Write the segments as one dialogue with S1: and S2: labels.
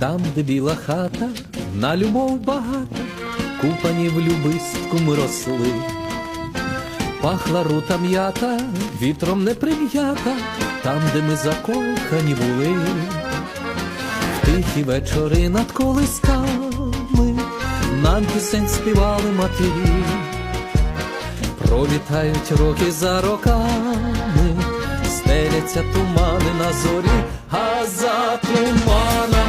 S1: Там, де біла хата, на любов багата, купані в любистку ми росли. Пахла рута м'ята, вітром не прим'ята, там, де ми закохані були. В тихі вечори над колисками нам пісень співали матері. Пролітають роки за роками, стеляться тумани на зорі, а за туманами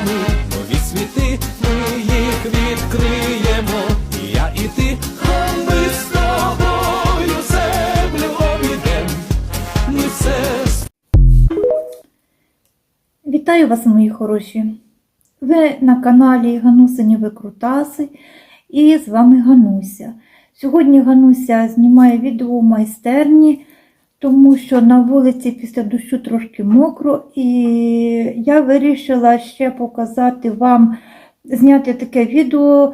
S1: відкриємо. Я і ти, а ми з тобою землю обійдем. Ми все
S2: Вітаю вас, мої хороші! Ви на каналі Ганусині Викрутаси і з вами Гануся. Сьогодні Гануся знімає відео у майстерні, тому що на вулиці після дощу трошки мокро, і я вирішила ще показати вам, зняти таке відео,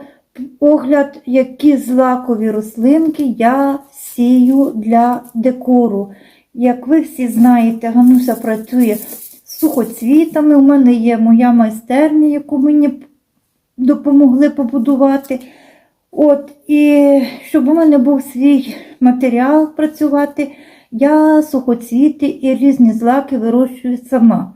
S2: огляд, які злакові рослинки я сію для декору. Як ви всі знаєте, Гануся працює з сухоцвітами. У мене є моя майстерня, яку мені допомогли побудувати. От, і щоб у мене був свій матеріал працювати, я сухоцвіти і різні злаки вирощую сама.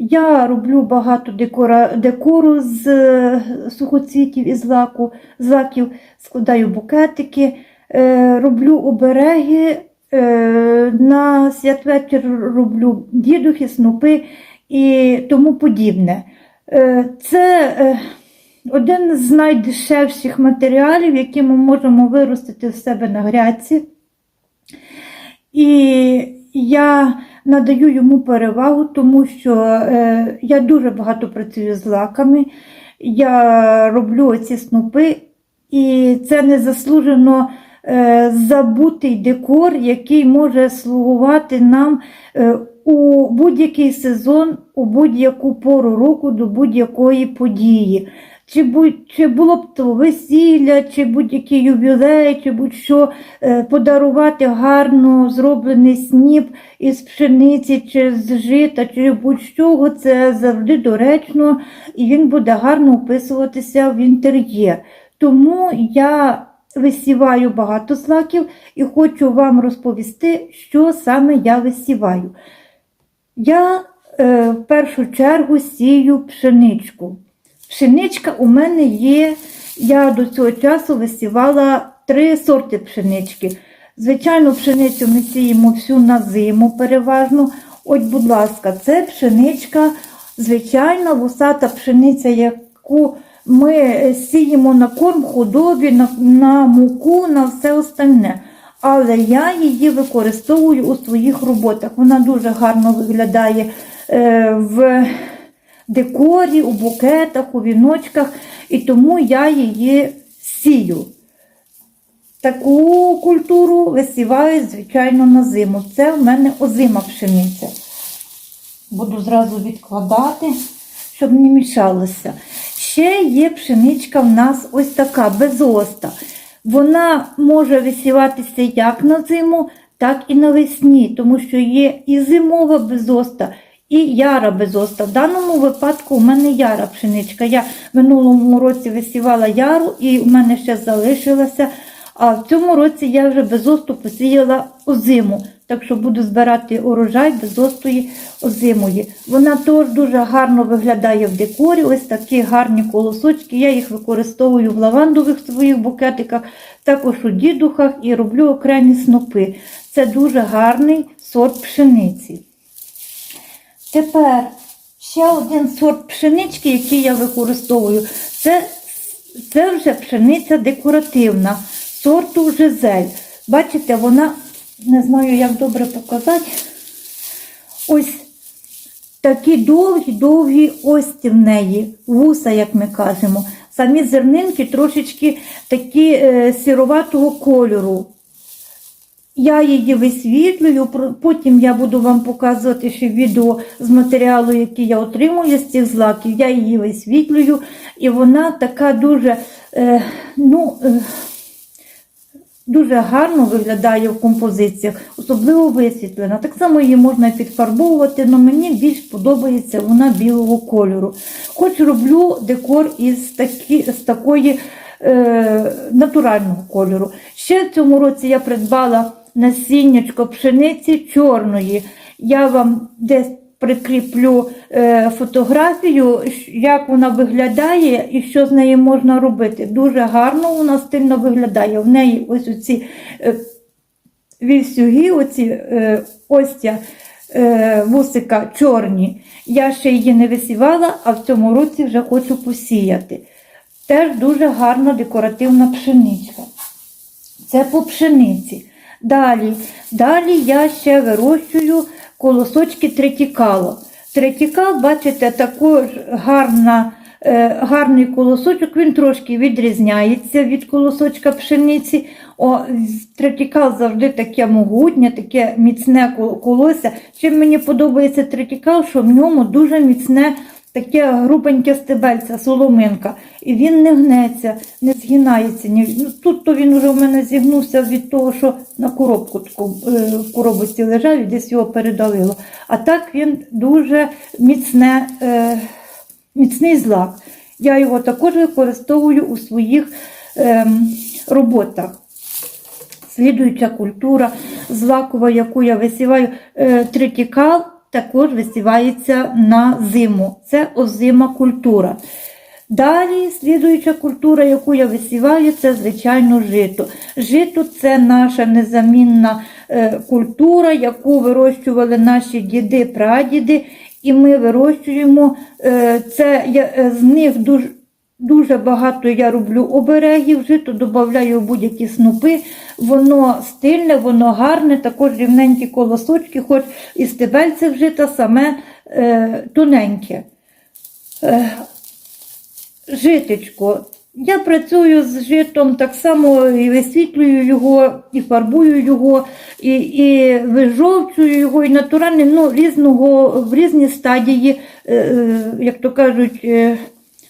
S2: Я роблю багато декора, декору з е, сухоцвітів і злаку, злаків, складаю букетики, е, роблю обереги, е, на святвечір роблю дідухи, снопи і тому подібне. Це один з найдешевших матеріалів, які ми можемо виростити в себе на грядці. І я надаю йому перевагу, тому що е, я дуже багато працюю з лаками. Я роблю оці снопи, і це незаслужено е, забутий декор, який може слугувати нам е, у будь-який сезон, у будь-яку пору року до будь-якої події. Чи, будь, чи було б то весілля, чи будь-який ювілей, чи будь-що е, подарувати гарно зроблений сніп із пшениці, чи з жита, чи будь-чого, це завжди доречно і він буде гарно вписуватися в інтер'єр. Тому я висіваю багато злаків і хочу вам розповісти, що саме я висіваю. Я е, в першу чергу сію пшеничку. Пшеничка у мене є, я до цього часу висівала три сорти пшенички. Звичайно, пшеницю ми сіємо всю на зиму переважно. От, будь ласка, це пшеничка, звичайна вусата пшениця, яку ми сіємо на корм худобі, на, на муку, на все остальне. Але я її використовую у своїх роботах. Вона дуже гарно виглядає е, в декорі, у букетах, у віночках, і тому я її сію. Таку культуру висіваю, звичайно, на зиму. Це в мене озима пшениця. Буду зразу відкладати, щоб не мішалося. Ще є пшеничка в нас ось така, безоста. Вона може висіватися як на зиму, так і навесні, тому що є і зимова безоста, і яра безоста. В даному випадку у мене яра пшеничка. Я в минулому році висівала яру і у мене ще залишилася. А в цьому році я вже безосту посіяла озиму. Так що буду збирати урожай безостої озимої. Вона теж дуже гарно виглядає в декорі. Ось такі гарні колосочки. Я їх використовую в лавандових своїх букетиках, також у дідухах і роблю окремі снопи. Це дуже гарний сорт пшениці. Тепер ще один сорт пшенички, який я використовую, це, це вже пшениця декоративна, сорту жизель. Бачите, вона, не знаю, як добре показати. Ось такі довгі-довгі ості в неї, вуса, як ми кажемо. Самі зернинки трошечки такі е, сіроватого кольору. Я її висвітлюю, потім я буду вам показувати ще відео з матеріалу, який я отримую з цих злаків. Я її висвітлюю, і вона така дуже, е, ну, е, дуже гарно виглядає в композиціях, особливо висвітлена. Так само її можна підфарбовувати, але мені більш подобається вона білого кольору. Хоч роблю декор із, такі, з такої е, натурального кольору. Ще в цьому році я придбала насіннячко пшениці чорної. Я вам десь прикріплю е, фотографію, як вона виглядає і що з нею можна робити. Дуже гарно вона стильно виглядає. В неї ось оці е, вівсюги, оці е, остя е, вусика чорні. Я ще її не висівала, а в цьому році вже хочу посіяти. Теж дуже гарна декоративна пшеничка. Це по пшениці. Далі, далі я ще вирощую колосочки третікало. Третікал, бачите, також гарна, е, гарний колосочок, він трошки відрізняється від колосочка пшениці. О, третікал завжди таке могутнє, таке міцне кол- колося. Чим мені подобається третікал, що в ньому дуже міцне таке грубеньке стебельце, соломинка. І він не гнеться, не згинається. Ну, тут то він вже в мене зігнувся від того, що на коробку таку, е, в коробочці лежав і десь його передавило. А так він дуже міцне, е, міцний злак. Я його також використовую у своїх ем, роботах. Слідуюча культура злакова, яку я висіваю, е, тритікал також висівається на зиму. Це озима культура. Далі слідуюча культура, яку я висіваю, це звичайно жито. Жито це наша незамінна е, культура, яку вирощували наші діди, прадіди, і ми вирощуємо е, це е, з них дуже. Дуже багато я роблю оберегів, жито додаю будь-які снопи. Воно стильне, воно гарне, також рівненькі колосочки, хоч і стебельце вжита саме е, тоненьке. Е, житечко. Я працюю з житом так само і висвітлюю його, і фарбую його, і, і вижовчую його, і натуральним, ну, різного, в різні стадії, е, е, як то кажуть, е,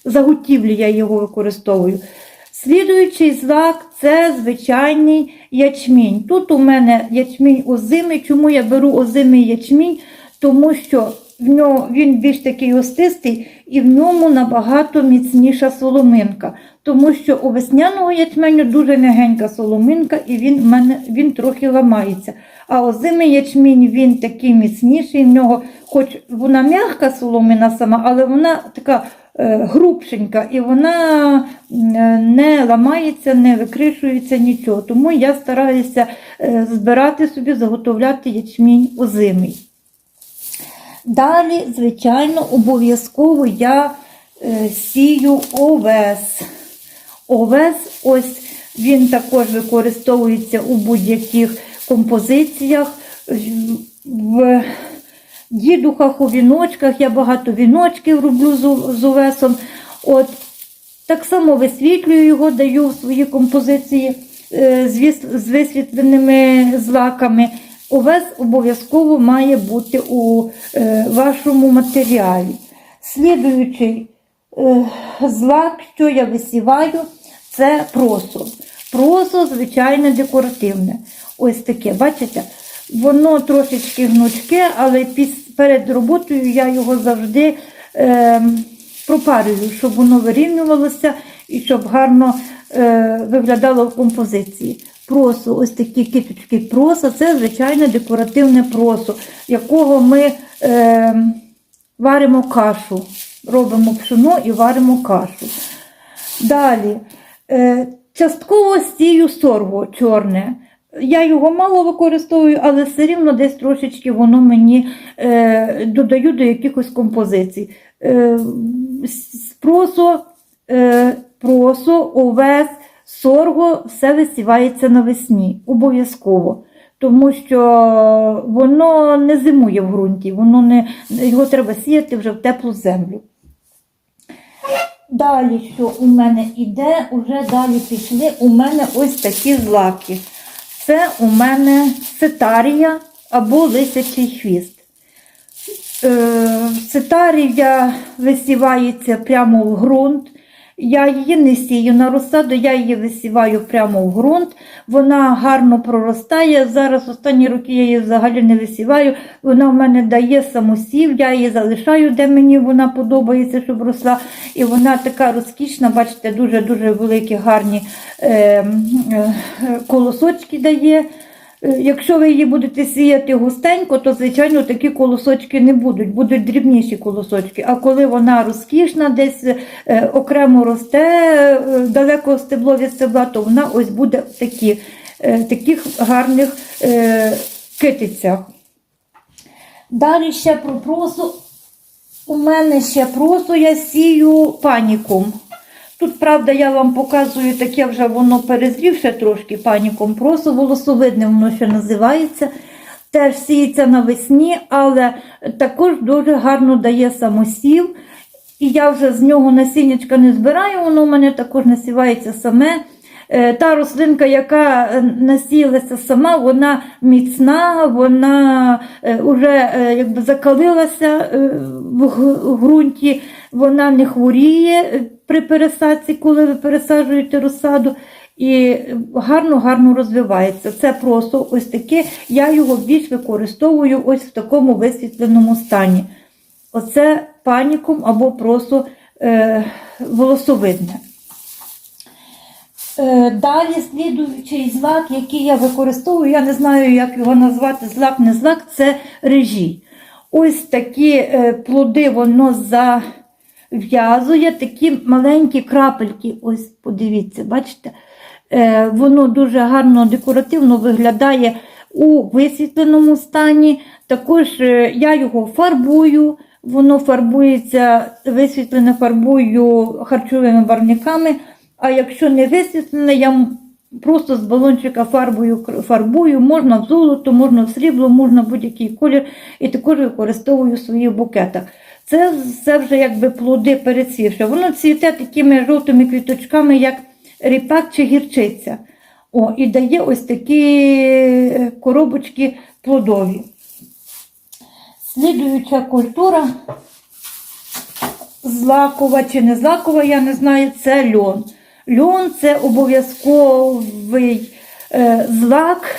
S2: заготівлі я його використовую. Слідуючий злак це звичайний ячмінь. Тут у мене ячмінь озимий. Чому я беру озимий ячмінь? Тому що в нього він більш такий остистий і в ньому набагато міцніша соломинка. Тому що у весняного ячменю дуже м'ягенька соломинка, і він в мене він трохи ламається. А озимий ячмінь він такий міцніший. В нього, хоч вона м'яка соломина сама, але вона така грубшенька, і вона е, не ламається, не викришується нічого. Тому я стараюся е, збирати собі, заготовляти ячмінь озимий. Далі, звичайно, обов'язково я е, сію овес. Овес, ось він також використовується у будь-яких композиціях. В дідухах, у віночках. Я багато віночків роблю з, овесом. От, так само висвітлюю його, даю в свої композиції е, з, висвітленими злаками. Овес обов'язково має бути у е, вашому матеріалі. Слідуючий е, злак, що я висіваю, це просо. Просо, звичайно, декоративне. Ось таке, бачите? Воно трошечки гнучке, але перед роботою я його завжди е, пропарюю, щоб воно вирівнювалося і щоб гарно е, виглядало в композиції. Просо, ось такі кіточки просо, це звичайне декоративне просо, якого ми е, варимо кашу. Робимо пшено і варимо кашу. Далі, е, частково сію сорго чорне. Я його мало використовую, але все рівно десь трошечки воно мені е, додаю до якихось композицій. Е, просо, е, просо, овес, сорго все висівається навесні, обов'язково. Тому що воно не зимує в ґрунті, воно не, його треба сіяти вже в теплу землю. Далі, що у мене іде, уже далі пішли у мене ось такі злаки. Це у мене сетарія або лисячий хвіст. Е, сетарія висівається прямо в ґрунт. Я її не сію на розсаду, я її висіваю прямо в ґрунт. Вона гарно проростає. Зараз останні роки я її взагалі не висіваю. Вона в мене дає самосів, я її залишаю, де мені вона подобається, щоб росла. І вона така розкішна, бачите, дуже-дуже великі, гарні е, е, колосочки дає. Е, Якщо ви її будете сіяти густенько, то звичайно такі колосочки не будуть, будуть дрібніші колосочки. А коли вона розкішна, десь е, окремо росте е, далеко стебло від стебла, то вона ось буде в такі, таких гарних китицях. Далі ще про просу. У мене ще просу я сію паніком. Тут, правда, я вам показую таке вже воно перезрівше трошки паніком. Просу волосовидне воно ще називається. Теж сіється навесні, але також дуже гарно дає самосів. І я вже з нього насіннячка не збираю, воно у мене також насівається саме. Е, Та рослинка, яка е, насіялася сама, вона міцна, вона вже якби закалилася е, в ґрунті, вона не хворіє е, при пересадці, коли ви пересаджуєте розсаду. І гарно-гарно розвивається. Це просто ось таке. Я його більш використовую ось в такому висвітленому стані. Оце панікум або просто е, волосовидне. Е, Далі слідуючий злак, який я використовую, я не знаю, як його назвати, злак, не злак, це режій. Ось такі е, плоди воно зав'язує, такі маленькі крапельки. Ось подивіться, бачите? Е, Воно дуже гарно декоративно виглядає у висвітленому стані. Також е, я його фарбую. Воно фарбується, висвітлене фарбую харчовими барвниками. А якщо не висвітлене, я просто з балончика фарбую, фарбую, можна в золото, можна в срібло, можна в будь-який колір, і також використовую в своїх букетах. Це все вже якби плоди перецвівши. Воно цвіте такими жовтими квіточками, як ріпак чи гірчиця. О, і дає ось такі е, коробочки плодові. Слідуюча культура злакова чи не злакова, я не знаю, це льон. Льон це обов'язковий е, злак,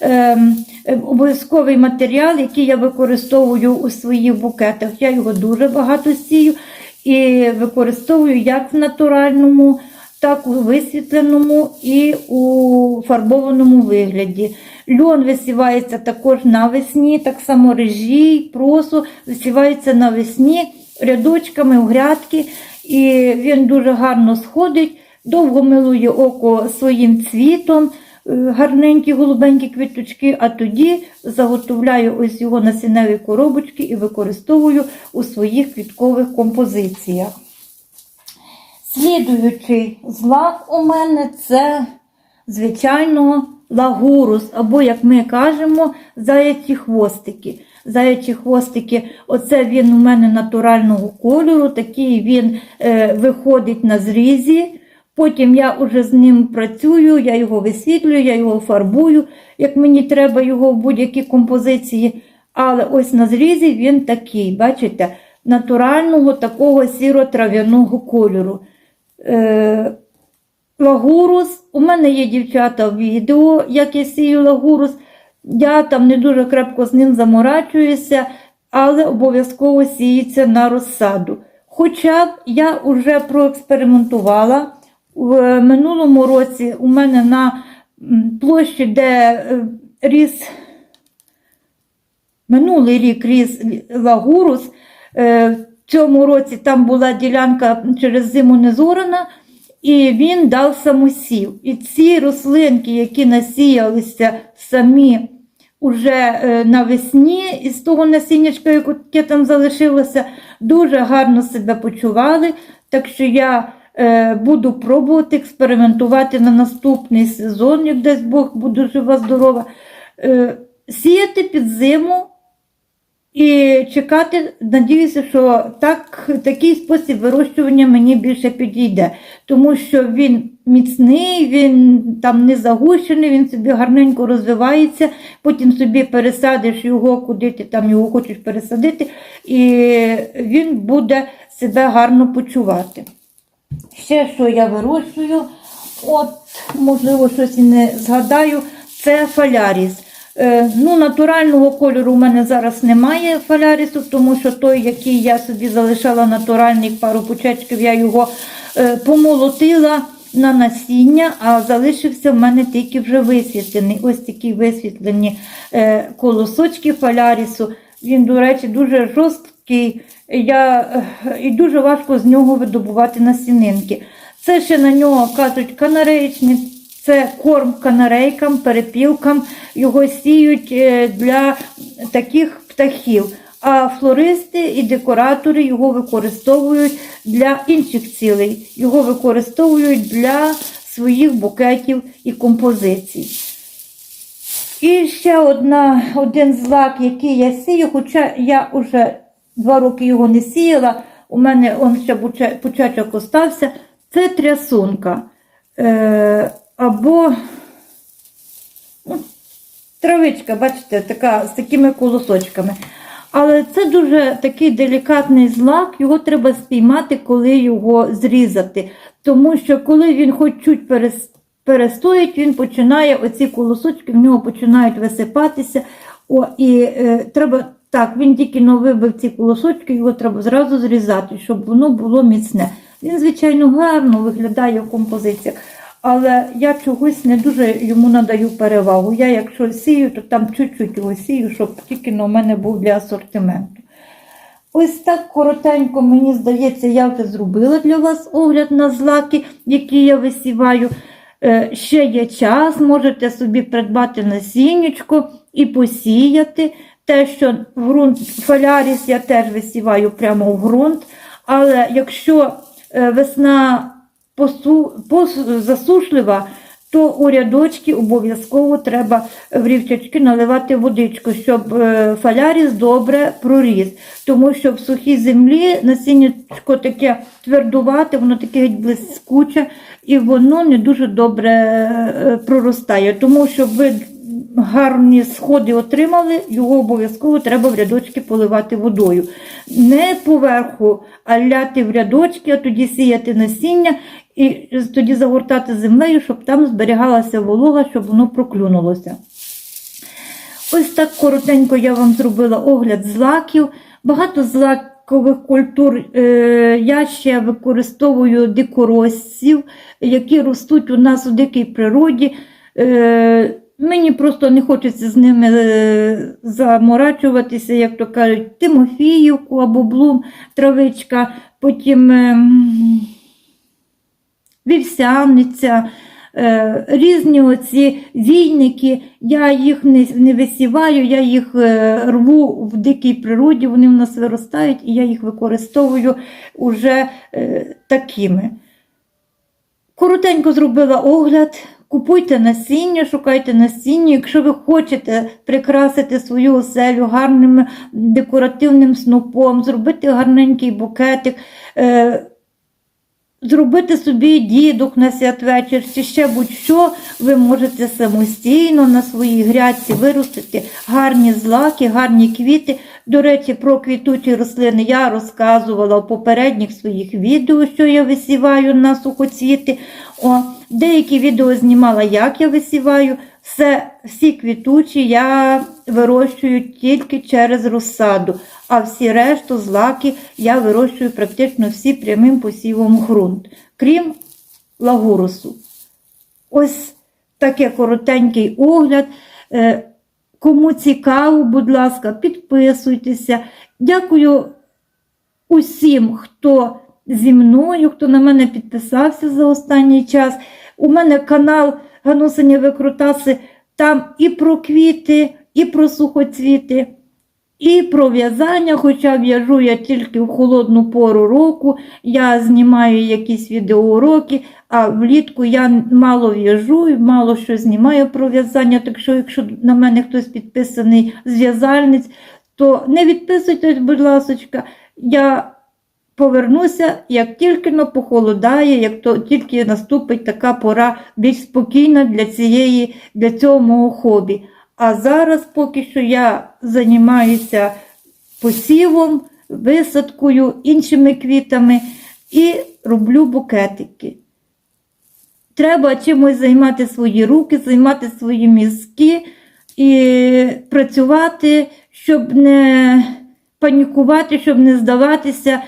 S2: ем, е, обов'язковий матеріал, який я використовую у своїх букетах. Я його дуже багато сію і використовую як в натуральному, так у висвітленому і у фарбованому вигляді. Льон висівається також навесні, так само режій, просо висівається навесні рядочками у грядки, і він дуже гарно сходить, довго милує око своїм цвітом, гарненькі голубенькі квіточки, а тоді заготовляю ось його насінневі коробочки і використовую у своїх квіткових композиціях. Слідуючий злак у мене це, звичайно, лагурус, або, як ми кажемо, заячі хвостики. Заячі хвостики, оце він у мене натурального кольору, такий він е, виходить на зрізі. Потім я вже з ним працюю, я його висвітлюю, я його фарбую, як мені треба його в будь-якій композиції. Але ось на зрізі він такий, бачите, натурального такого сіро-трав'яного кольору. Е, лагурус. У мене є дівчата в відео, як я сію лагурус. Я там не дуже крепко з ним заморачуюся, але обов'язково сіється на розсаду. Хоча б я вже проекспериментувала. В минулому році у мене на площі, де е, ріс минулий рік ріс лагурус. е, В цьому році там була ділянка через зиму не зорана, і він дав самосів. І ці рослинки, які насіялися самі уже е, навесні, із того насіннячка, яке там залишилося, дуже гарно себе почували. Так що я е, буду пробувати експериментувати на наступний сезон, як десь Бог буду жива, здорова. Е, сіяти під зиму і чекати, надіюся, що так, такий спосіб вирощування мені більше підійде, тому що він міцний, він там не загущений, він собі гарненько розвивається, потім собі пересадиш його, куди ти там його хочеш пересадити, і він буде себе гарно почувати. Ще що я вирощую, от, можливо, щось і не згадаю, це фаляріс. Е, ну, натурального кольору у мене зараз немає фалярісу, тому що той, який я собі залишала натуральний пару почечків, я його е, помолотила на насіння, а залишився в мене тільки вже висвітлений. Ось такі висвітлені е, колосочки фалярісу. Він, до речі, дуже жорсткий. Я, і дуже важко з нього видобувати насінинки. Це ще на нього кажуть канареєчник, це корм канарейкам, перепілкам. Його сіють е, для таких птахів. А флористи і декоратори його використовують для інших цілей. Його використовують для своїх букетів і композицій. І ще одна, один злак, який я сію, хоча я вже два роки його не сіяла, у мене он ще початок остався, це трясунка. Е, або ну, травичка, бачите, така, з такими колосочками. Але це дуже такий делікатний злак, його треба спіймати, коли його зрізати. Тому що коли він хоч чуть перес- перестоїть, він починає, оці колосочки в нього починають висипатися. О, і е, треба так, він тільки но вибив ці колосочки, його треба зразу зрізати, щоб воно було міцне. Він, звичайно, гарно виглядає в композиціях, але я чогось не дуже йому надаю перевагу. Я, якщо сію, то там чуть-чуть його сію, щоб тільки в мене був для асортименту. Ось так коротенько, мені здається, я вже зробила для вас огляд на злаки, які я висіваю. Е, Ще є час, можете собі придбати насіннячко і посіяти. Те, що ґрунт фаляріс я теж висіваю прямо в ґрунт. Але якщо е, весна посу, пос- засушлива, то у рядочки обов'язково треба в рівчачки наливати водичку, щоб е, фаляріс добре проріс. Тому що в сухій землі насіннячко таке твердувате, воно таке геть блискуче, і воно не дуже добре е, проростає. Тому щоб ви гарні сходи отримали, його обов'язково треба в рядочки поливати водою. Не поверху, а ляти в рядочки, а тоді сіяти насіння і тоді загортати землею, щоб там зберігалася волога, щоб воно проклюнулося. Ось так коротенько я вам зробила огляд злаків. Багато злакових культур е, я ще використовую дикоросів, які ростуть у нас у дикій природі. Е, Мені просто не хочеться з ними е, заморачуватися, як то кажуть, Тимофіївку або блум, травичка, потім ем, вівсяниця, е, різні оці війники. Я їх не, висіваю, я їх е, рву в дикій природі, вони в нас виростають, і я їх використовую уже е, такими. Коротенько зробила огляд. Купуйте насіння, шукайте насіння. Якщо ви хочете прикрасити свою оселю гарним декоративним снопом, зробити гарненький букетик, зробити собі дідок на святвечір чи ще будь-що, ви можете самостійно на своїй грядці виростити гарні злаки, гарні квіти. До речі, про квітучі рослини я розказувала в попередніх своїх відео, що я висіваю на сухоцвіти. О, деякі відео знімала, як я висіваю. Все, всі квітучі я вирощую тільки через розсаду, а всі решту злаки я вирощую практично всі прямим посівом ґрунт, крім лагурусу. Ось таке коротенький огляд. Е, Кому цікаво, будь ласка, підписуйтеся. Дякую усім, хто зі мною, хто на мене підписався за останній час. У мене канал Ганусині Викрутаси, там і про квіти, і про сухоцвіти, і про в'язання, хоча в'яжу я тільки в холодну пору року. Я знімаю якісь відеоуроки, а влітку я мало в'яжу мало що знімаю про в'язання. Так що, якщо на мене хтось підписаний з в'язальниць, то не відписуйтесь, будь ласочка. Я повернуся, як тільки но похолодає, як то тільки наступить така пора більш спокійна для, цієї, для цього мого хобі. А зараз поки що я займаюся посівом, висадкою, іншими квітами і роблю букетики. Треба чимось займати свої руки, займати свої мізки і працювати, щоб не панікувати, щоб не здаватися,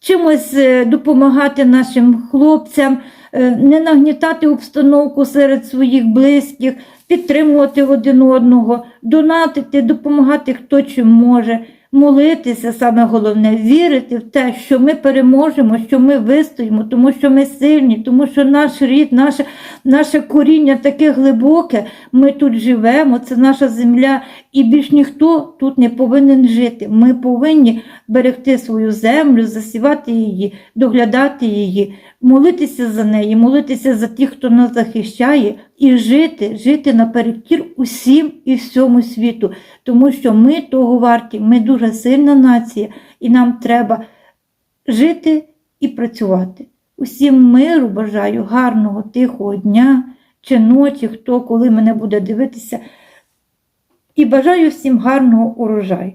S2: чимось е, допомагати нашим хлопцям, е, не нагнітати обстановку серед своїх близьких, підтримувати один одного, донатити, допомагати хто чим може. Молитися, саме головне, вірити в те, що ми переможемо, що ми вистоїмо, тому що ми сильні, тому що наш рід, наше, наше коріння таке глибоке, ми тут живемо, це наша земля, і більш ніхто тут не повинен жити. Ми повинні берегти свою землю, засівати її, доглядати її, молитися за неї, молитися за тих, хто нас захищає, і жити, жити наперекір усім і всьому світу, тому що ми того варті, ми дуже сильна нація, і нам треба жити і працювати. Усім миру бажаю, гарного, тихого дня чи ночі, хто коли мене буде дивитися. І бажаю всім гарного урожаю.